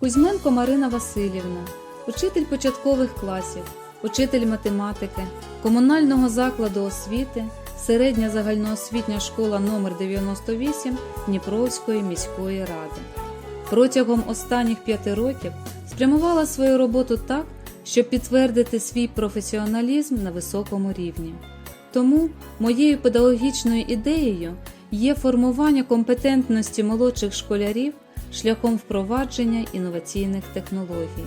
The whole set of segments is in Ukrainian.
Кузьменко Марина Васильівна, учитель початкових класів, учитель математики, комунального закладу освіти, середня загальноосвітня школа номер 98 Дніпровської міської ради. Протягом останніх п'яти років спрямувала свою роботу так, щоб підтвердити свій професіоналізм на високому рівні. Тому моєю педагогічною ідеєю є формування компетентності молодших школярів шляхом впровадження інноваційних технологій.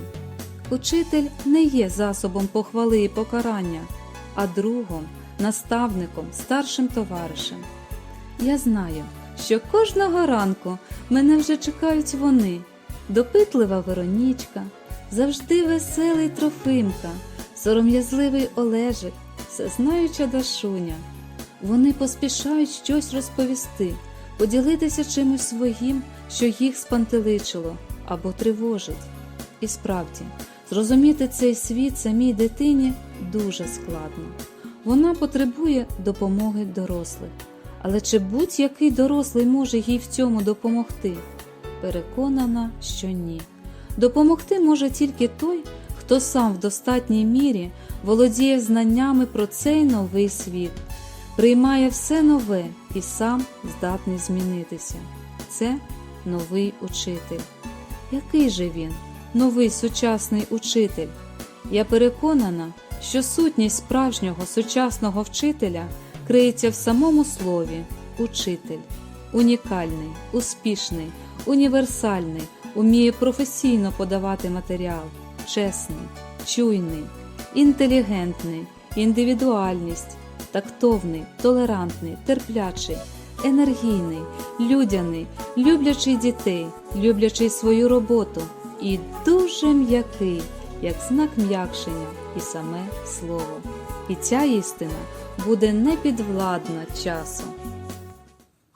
Учитель не є засобом похвали і покарання, а другом, наставником, старшим товаришем. Я знаю, що кожного ранку мене вже чекають вони, допитлива Веронічка, завжди веселий Трофимка, сором'язливий Олежик, всезнаюча Дашуня. Вони поспішають щось розповісти, поділитися чимось своїм, що їх спантеличило або тривожить. І справді, зрозуміти цей світ самій дитині дуже складно. Вона потребує допомоги дорослих. Але чи будь-який дорослий може їй в цьому допомогти? Переконана, що ні. Допомогти може тільки той, хто сам в достатній мірі володіє знаннями про цей новий світ, приймає все нове і сам здатний змінитися. Це новий учитель. Який же він, новий сучасний учитель? Я переконана, що сутність справжнього сучасного вчителя криється в самому слові учитель. Унікальний, успішний, універсальний, уміє професійно подавати матеріал, чесний, чуйний, інтелігентний, індивідуальність, тактовний, толерантний, терплячий, енергійний, людяний, люблячий дітей, люблячий свою роботу і дуже м'який, як знак м'якшення і саме слово. І ця істина буде непідвладна часу.